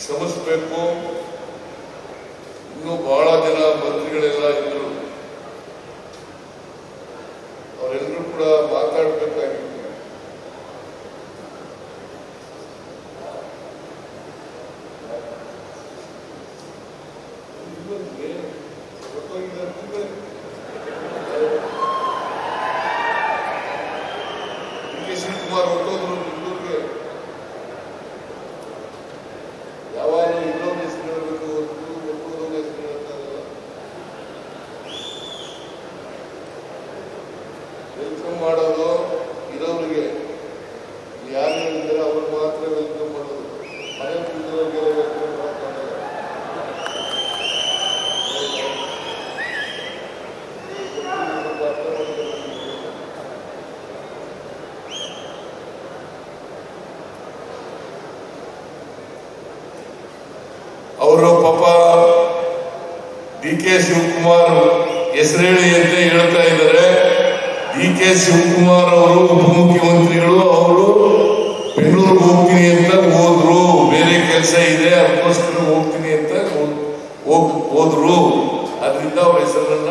ಕ್ಷಮಿಸಬೇಕು ಇನ್ನೂ ಬಹಳ ಜನ ಮಂತ್ರಿಗಳೆಲ್ಲ ಇದ್ರು ಅವರೆಲ್ಲರೂ ಕೂಡ ಮಾತಾಡಬೇಕಾಗಿತ್ತು ಡಿ ಕೆ ಶಿವಕುಮಾರ್ ಹೊರಟೋದ್ರು ವೆಲ್ಕಮ್ ಮಾಡೋದು ಇರೋರಿಗೆ. ಯಾರು ಹೇಳಿದ್ರೆ ಅವ್ರು ಮಾತ್ರ ವೆಲ್ಕಮ್ ಮಾಡೋದು. ಮನೆ ಕುಳಿತವ್ರಿಗೆ ವೆಲ್ಕಮ್ ಅವರು ಪಾಪ ಡಿ ಕೆ ಶಿವಕುಮಾರ್ ಹೆಸರೇಳಿ ಅಂತ ಹೇಳ್ತಾ ಇದ್ದಾರೆ. ಡಿ ಕೆ ಶಿವಕುಮಾರ್ ಅವರು ಉಪಮುಖ್ಯಮಂತ್ರಿಗಳು ಅವರು ಬೆಂಗಳೂರಿಗೆ ಹೋಗ್ತೀನಿ ಅಂತ ಹೋದ್ರು. ಬೇರೆ ಕೆಲಸ ಇದೆ ಅದಕ್ಕೋಸ್ಕರ ಹೋಗ್ತೀನಿ ಅಂತ ಹೋದ್ರು. ಅದರಿಂದ ಅವ್ರ ಹೆಸರನ್ನ